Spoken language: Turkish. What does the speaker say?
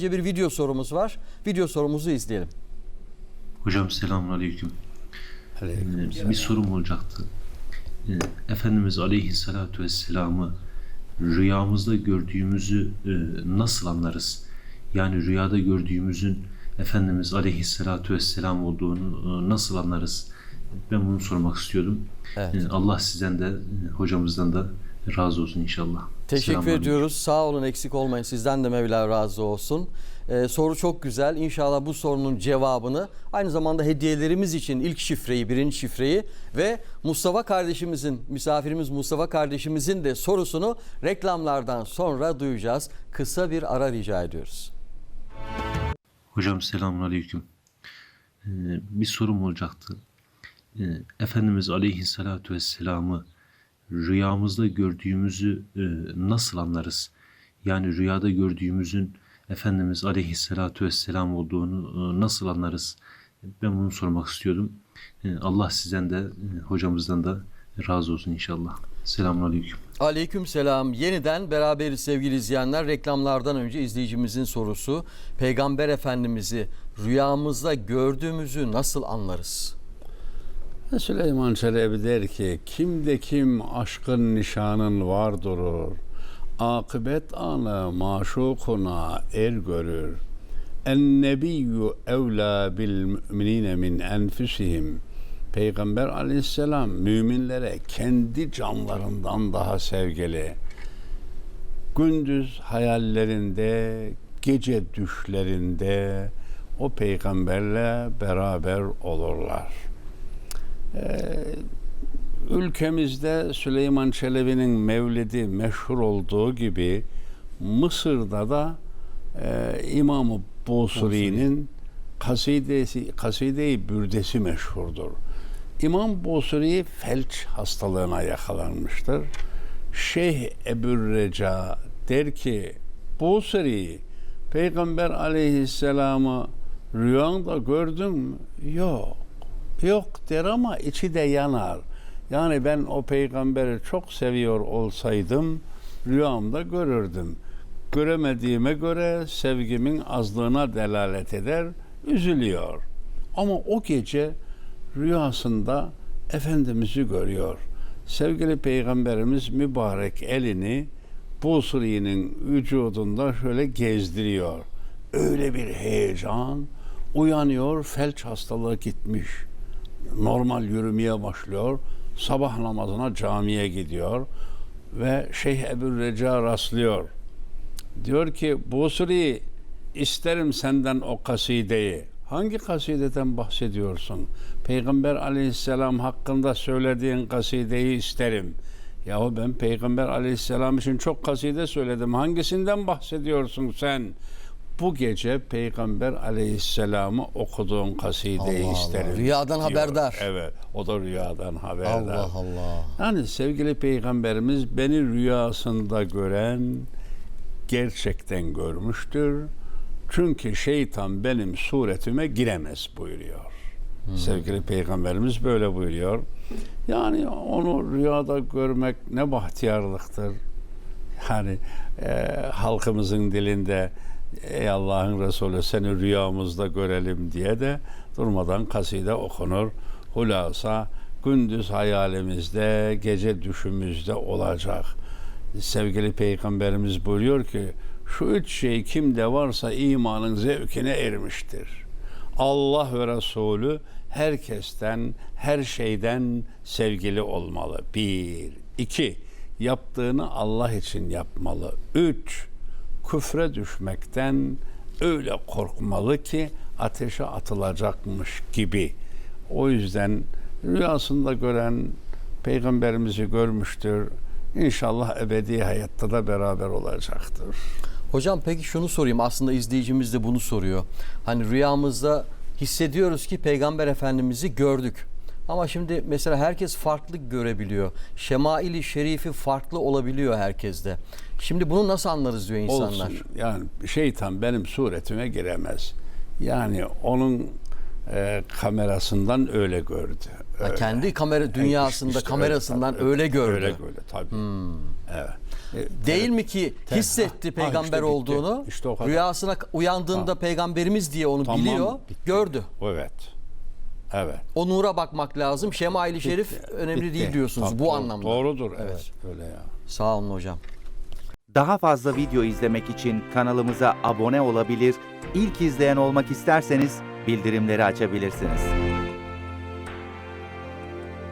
Önce bir video sorumuz var. Video sorumuzu izleyelim. Hocam selamünaleyküm. Aleyküm Ee, bir sorum olacaktı. Ee, Efendimiz Aleyhisselatü Vesselam'ı rüyamızda gördüğümüzü e, nasıl anlarız? Yani rüyada gördüğümüzün Efendimiz Aleyhisselatü Vesselam olduğunu e, nasıl anlarız? Ben bunu sormak istiyordum. Evet. Ee, Allah sizden de e, hocamızdan da razı olsun inşallah. Teşekkür Selamünaleyküm. ediyoruz. Sağ olun eksik olmayın. Sizden de Mevla razı olsun. Ee, soru çok güzel. İnşallah bu sorunun cevabını aynı zamanda hediyelerimiz için ilk şifreyi, birinci şifreyi ve Mustafa kardeşimizin, misafirimiz Mustafa kardeşimizin de sorusunu reklamlardan sonra duyacağız. Kısa bir ara rica ediyoruz. Hocam selamünaleyküm. Ee, bir sorum olacaktı. Ee, Efendimiz Aleyhisselatü Vesselam'ı rüyamızda gördüğümüzü e, nasıl anlarız? Yani rüyada gördüğümüzün Efendimiz Aleyhisselatü Vesselam olduğunu e, nasıl anlarız? Ben bunu sormak istiyordum. Ee, Allah sizden de e, hocamızdan da razı olsun inşallah. Selamünaleyküm. Aleyküm selam. Yeniden beraberiz sevgili izleyenler. Reklamlardan önce izleyicimizin sorusu. Peygamber Efendimiz'i rüyamızda gördüğümüzü nasıl anlarız? Süleyman Çelebi der ki kimde kim aşkın nişanın var durur. Akıbet anı maşukuna er görür. En nebiyyü evla bil müminine min enfusihim. Peygamber aleyhisselam müminlere kendi canlarından daha sevgili. Gündüz hayallerinde, gece düşlerinde o peygamberle beraber olurlar. Ülkemizde Süleyman Çelebi'nin mevlidi meşhur olduğu gibi Mısır'da da e, İmam-ı Busuri'nin kasidesi, kaside-i bürdesi meşhurdur. İmam Busuri felç hastalığına yakalanmıştır. Şeyh Ebu'l-Reca der ki Busuri Peygamber aleyhisselamı rüyanda gördün mü? Yok. Yok der ama içi de yanar. Yani ben o peygamberi çok seviyor olsaydım rüyamda görürdüm. Göremediğime göre sevgimin azlığına delalet eder, üzülüyor. Ama o gece rüyasında Efendimiz'i görüyor. Sevgili Peygamberimiz mübarek elini Busuri'nin vücudunda şöyle gezdiriyor. Öyle bir heyecan, uyanıyor, felç hastalığı gitmiş normal yürümeye başlıyor. Sabah namazına camiye gidiyor ve Şeyh Ebu Reca rastlıyor. Diyor ki Busuri isterim senden o kasideyi. Hangi kasideden bahsediyorsun? Peygamber aleyhisselam hakkında söylediğin kasideyi isterim. Yahu ben Peygamber aleyhisselam için çok kaside söyledim. Hangisinden bahsediyorsun sen? Bu gece Peygamber aleyhisselamı okuduğun kasideyi Allah Allah. isterim. Rüyadan diyor. haberdar. Evet, o da rüyadan haberdar. Allah Allah. Yani sevgili peygamberimiz beni rüyasında gören gerçekten görmüştür. Çünkü şeytan benim suretime giremez buyuruyor. Sevgili peygamberimiz böyle buyuruyor. Yani onu rüyada görmek ne bahtiyarlıktır. Yani e, halkımızın dilinde ey Allah'ın Resulü seni rüyamızda görelim diye de durmadan kaside okunur. Hulasa gündüz hayalimizde, gece düşümüzde olacak. Sevgili Peygamberimiz buyuruyor ki şu üç şey kimde varsa imanın zevkine ermiştir. Allah ve Resulü herkesten, her şeyden sevgili olmalı. Bir. iki Yaptığını Allah için yapmalı. Üç. Küfre düşmekten öyle korkmalı ki ateşe atılacakmış gibi. O yüzden rüyasında gören peygamberimizi görmüştür. İnşallah ebedi hayatta da beraber olacaktır. Hocam peki şunu sorayım. Aslında izleyicimiz de bunu soruyor. Hani rüyamızda hissediyoruz ki Peygamber Efendimiz'i gördük. Ama şimdi mesela herkes farklı görebiliyor. Şemaili şerifi farklı olabiliyor herkeste. Şimdi bunu nasıl anlarız diyor insanlar. Olsun. Yani şeytan benim suretime giremez. Yani onun e, kamerasından öyle gördü. Ha, Öyle. kendi kamera dünyasında İşte öyle, kamerasından tabii. öyle gördü. Öyle gördü tabii. Evet. E, Değil mi ki hissetti Ha, peygamber işte bitti. olduğunu? İşte o kadar. Rüyasına uyandığında peygamberimiz diye onu Tamam, biliyor, bitti. gördü. Evet. Evet. O nura bakmak lazım. Şemail-i Şerif önemli Bitti. değil diyorsunuz Tabii, bu doğru- anlamda. Doğrudur. Evet. Evet. Öyle ya. Sağ olun hocam. Daha fazla video izlemek için kanalımıza abone olabilir, ilk izleyen olmak isterseniz bildirimleri açabilirsiniz.